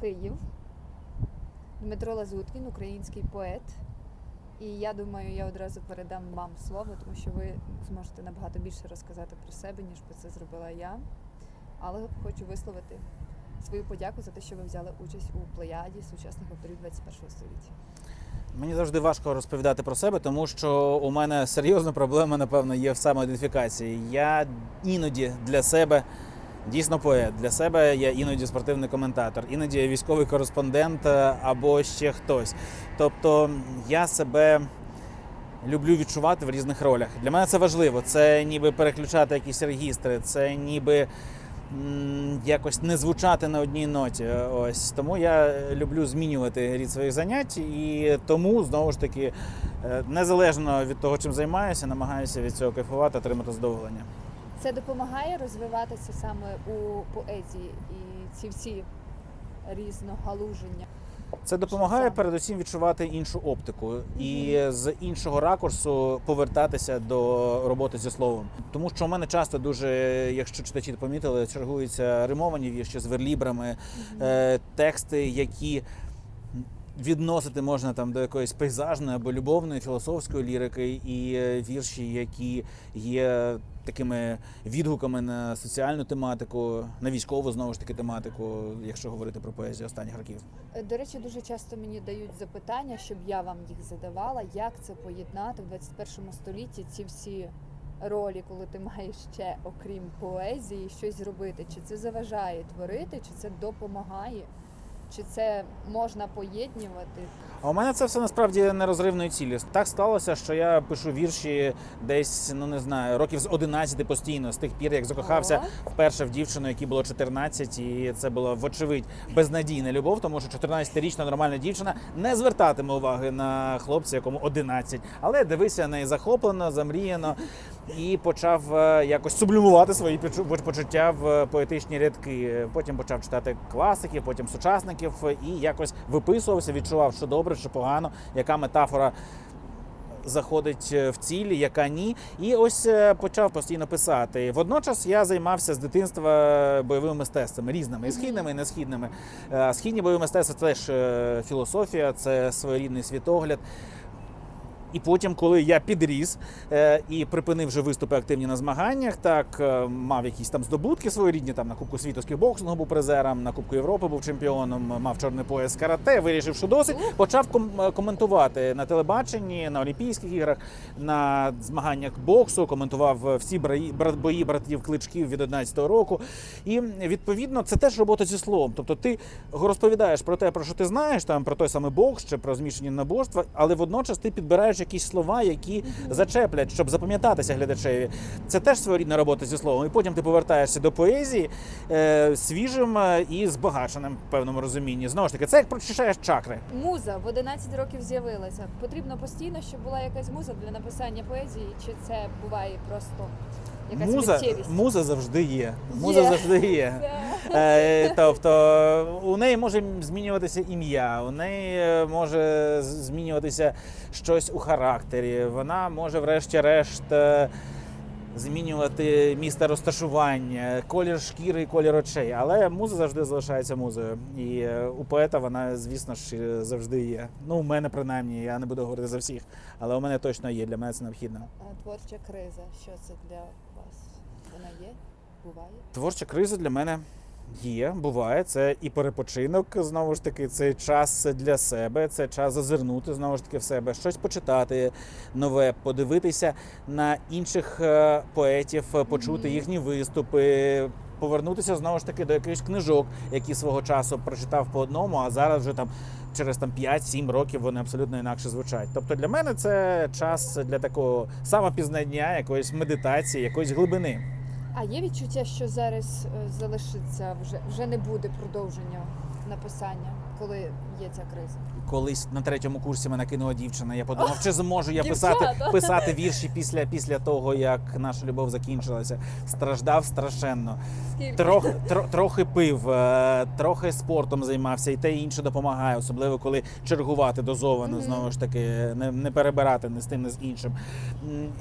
Київ. Дмитро Лазуткін, український поет. І я думаю, я одразу передам вам слово, тому що ви зможете набагато більше розказати про себе, ніж про це зробила я. Але хочу висловити свою подяку за те, що ви взяли участь у плеяді сучасних авторів 21 століття. Мені завжди важко розповідати про себе, тому що у мене серйозна проблема, напевно, є в самоідентифікації. Я іноді для себе дійсно поет. Для себе я іноді спортивний коментатор, іноді я військовий кореспондент е, або ще хтось. Тобто я себе. Люблю відчувати в різних ролях. Для мене це важливо. Це ніби переключати якісь регістри, це ніби якось не звучати на одній ноті. Ось тому я люблю змінювати рід своїх занять, і тому знову ж таки, е, незалежно від того, чим займаюся, намагаюся від цього кайфувати, отримати задоволення. Це допомагає розвиватися саме у поезії і ці всі різногалуження. Це допомагає передусім відчувати іншу оптику і з іншого ракурсу повертатися до роботи зі словом. Тому що у мене часто дуже, якщо читачі помітили, чергуються римовані вірші з верлібрами, е, тексти, які відносити можна там до якоїсь пейзажної або любовної філософської лірики, і е, вірші, які є такими відгуками на соціальну тематику, на військову знову ж таки тематику, якщо говорити про поезію останніх років. Е, До речі, дуже часто мені дають запитання, щоб я вам їх задавала, як це поєднати в 21 столітті ці всі ролі, коли ти маєш ще, окрім поезії, щось зробити. Чи це заважає творити, чи це допомагає, чи це можна поєднувати? А у мене це все насправді нерозривної цілі. Так сталося, що я пишу вірші десь, ну не знаю, років з 11 постійно, з тих пір, як закохався вперше в дівчину, якій було 14, і це була вочевидь безнадійна любов, тому що 14-річна нормальна дівчина не звертатиме уваги на хлопця, якому 11. Але дивися неї захоплено, замріяно і почав е, якось сублімувати свої почуття в поетичні рядки. Потім почав читати класиків, потім сучасників і якось виписувався, відчував, що добре, що погано, яка метафора заходить е, в ціль, яка ні. І ось е, почав постійно писати. Водночас я займався з дитинства бойовими мистецтвами різними, і східними, і несхідними. Е, Східні бойові мистецтва це теж філософія, це своєрідний світогляд. І потім, коли я підріс е, і припинив вже виступи активні на змаганнях, так е, мав якісь там здобутки своєрідні, там на Кубку світу з кікбоксингу був призером, на Кубку Європи був чемпіоном, мав чорний пояс карате, вирішив, що досить, почав е, коментувати на телебаченні, на Олімпійських іграх, на змаганнях боксу, коментував всі бої братів кличків від 11-го року. І відповідно це теж робота зі словом. Тобто ти розповідаєш про те, про що ти знаєш, там про той самий бокс чи про змішані наборства, але водночас ти підбираєш якісь слова, які зачеплять, щоб запам'ятатися глядачеві. Це теж своєрідна робота зі словом. І потім ти повертаєшся до поезії е, свіжим е, і збагаченим в певному розумінні. Знову ж таки, це як прочищаєш чакри. Муза в 11 років з'явилася. Потрібно постійно, щоб була якась муза для написання поезії, чи це буває просто якась Муза, муза завжди є. Муза Є. завжди є. Е, тобто у неї може змінюватися ім'я, у неї е, може змінюватися щось у характері. Вона може, врешті-решт, е, змінювати місце розташування, колір шкіри і колір очей. Але муза завжди залишається музою. І у поета вона, звісно ж, завжди є. Ну, у мене принаймні, я не буду говорити за всіх, але у мене точно є. Для мене це необхідно. А Творча криза. Що це для вас? Вона є? Буває? Творча криза для мене є, буває. Це і перепочинок, знову ж таки, це час для себе, це час зазирнути знову ж таки в себе, щось почитати нове, подивитися на інших е, поетів, е, почути їхні виступи. Повернутися знову ж таки до якихось книжок, які свого часу прочитав по одному, а зараз вже там через там 5-7 років вони абсолютно інакше звучать. Тобто для мене це час для такого самопізнання, якоїсь медитації, якоїсь глибини. А є відчуття, що зараз е, залишиться вже вже не буде продовження написання, коли є ця криза? Колись на третьому курсі мене кинула дівчина. Я подумав, чи зможу я писати, писати вірші після, після того, як наша любов закінчилася. Страждав страшенно. Трох, тро, трохи пив, е, трохи спортом займався, і те і інше допомагає, особливо коли чергувати дозовано, Мгм. знову ж таки, не, не перебирати не з тим, не з іншим.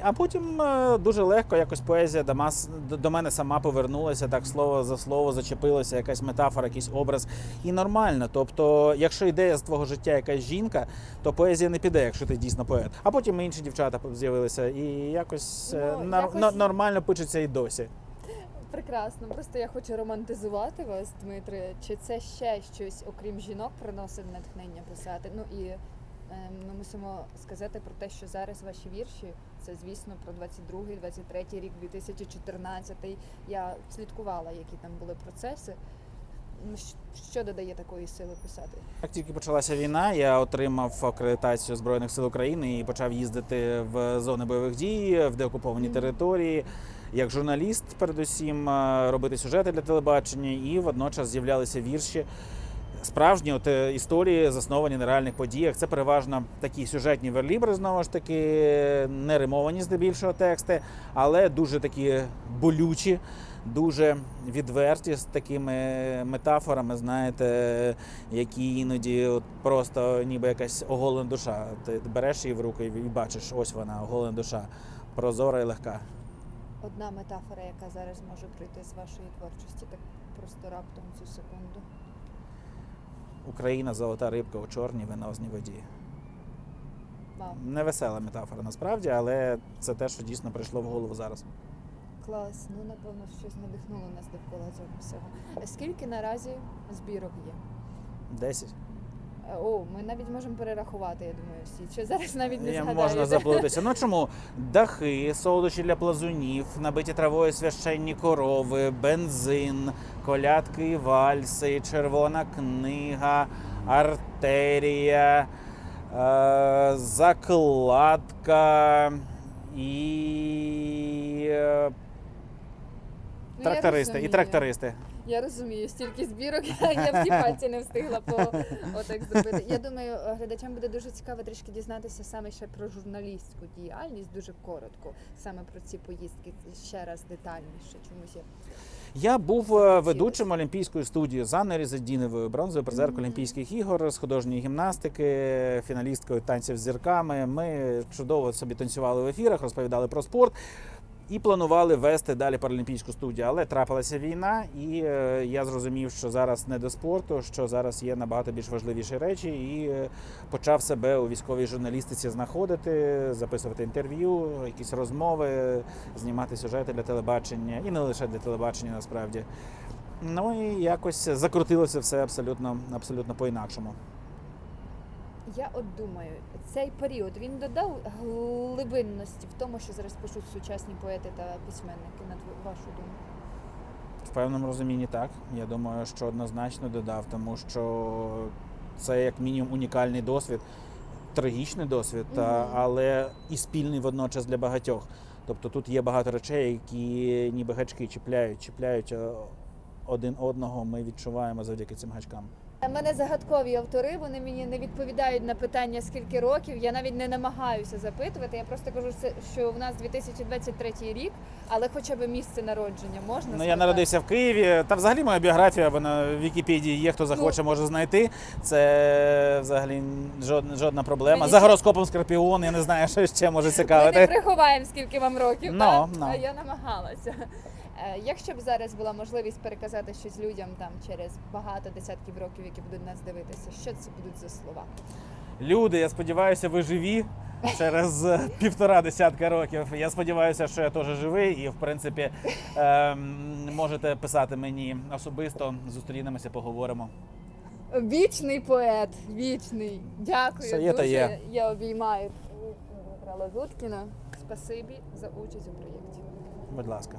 А потім е, дуже легко якось поезія до, мас, до- до мене сама повернулася, так слово за слово зачепилося, якась метафора, якийсь образ. І нормально. Тобто, якщо ідея з твого життя якась жінка, то поезія не піде, якщо ти дійсно поет. А потім інші дівчата з'явилися і якось, е, Ну, нар- якось- нормально пишеться і досі. Прекрасно. Просто я хочу романтизувати вас, Дмитре. Чи це ще щось, окрім жінок, приносить натхнення писати? Ну і е, ми мусимо сказати про те, що зараз ваші вірші це, звісно, про 22-й, 23-й рік, 2014-й. Я слідкувала, які там були процеси. Ну, Що додає такої сили писати? Як тільки почалася війна, я отримав акредитацію Збройних сил України і почав їздити в зони бойових дій, в деокуповані Мгм. території, як журналіст, передусім, е, робити сюжети для телебачення, і водночас з'являлися вірші. Справжні от, е, історії засновані на реальних подіях. Це переважно такі сюжетні верлібри, знову ж таки, не римовані здебільшого тексти, але дуже такі болючі, дуже відверті з такими метафорами, знаєте, які іноді от просто ніби якась оголена душа. Ти береш її в руки і бачиш, ось вона, оголена душа, прозора і легка. Одна метафора, яка зараз може прийти з вашої творчості, так просто раптом цю секунду. Україна золота рибка у чорній венозній воді. Вау, Невесела метафора насправді, але це те, що дійсно прийшло в голову зараз. Клас. Ну напевно, щось надихнуло нас довкола цього всього. Скільки наразі збірок є? Десять. Е, О, ми навіть можемо перерахувати, я думаю, всі. Чи зараз навіть не Я згадаєте? можна заплутатися. Ну чому? Дахи, солодощі для плазунів, набиті травою священні корови, бензин, колядки і вальси, червона книга, артерія, е, закладка і е, трактористи. І трактористи. Я розумію, стільки збірок, я, всі пальці не встигла по отак зробити. Я думаю, глядачам буде дуже цікаво трішки дізнатися саме ще про журналістську діяльність, дуже коротко, саме про ці поїздки ще раз детальніше. Чомусь я Я був е, ведучим Олімпійської студії з Анною Різадіновою, бронзовою призеркою. Олімпійських ігор з художньої гімнастики, фіналісткою танців з зірками. Ми чудово собі танцювали в ефірах, розповідали про спорт. І планували вести далі паралімпійську студію, але трапилася війна, і е, я зрозумів, що зараз не до спорту, що зараз є набагато більш важливіші речі, і е, почав себе у військовій журналістиці знаходити, записувати інтерв'ю, якісь розмови, знімати сюжети для телебачення, і не лише для телебачення, насправді. Ну і якось закрутилося все абсолютно, абсолютно по-інакшому. Я от думаю, цей період він додав глибинності в тому, що зараз пишуть сучасні поети та письменники, на вашу думку. В певному розумінні так. Я думаю, що однозначно додав, тому що це як мінімум унікальний досвід, трагічний досвід, Мгм. але і спільний водночас для багатьох. Тобто тут є багато речей, які ніби гачки чіпляють, чіпляють е, один одного. Ми відчуваємо завдяки цим гачкам. У мене загадкові автори, вони мені не відповідають на питання, скільки років. Я навіть не намагаюся запитувати. Я просто кажу, що в нас 2023 рік, але хоча б місце народження можна Ну, я народився в Києві. Та взагалі моя біографія вона в Вікіпедії є, хто захоче, може знайти. Це взагалі жодна, жодна проблема. Мені За гороскопом Скорпіон, я не знаю, що ще може Ми не приховаємо, скільки вам років, Ну, так? ну. А я намагалася. Е, Якщо б зараз була можливість переказати щось людям там через багато десятків років, які будуть нас дивитися, що це будуть за слова? Люди, я сподіваюся, ви живі через е, півтора десятка років. Я сподіваюся, що я теж живий, і в принципі ем, можете писати мені особисто. Зустрінемося, поговоримо. Вічний поет, вічний. Дякую. Все є та є. Я обіймаю Дмитра Лазуткіна. Спасибі за участь у проєкті. Будь ласка.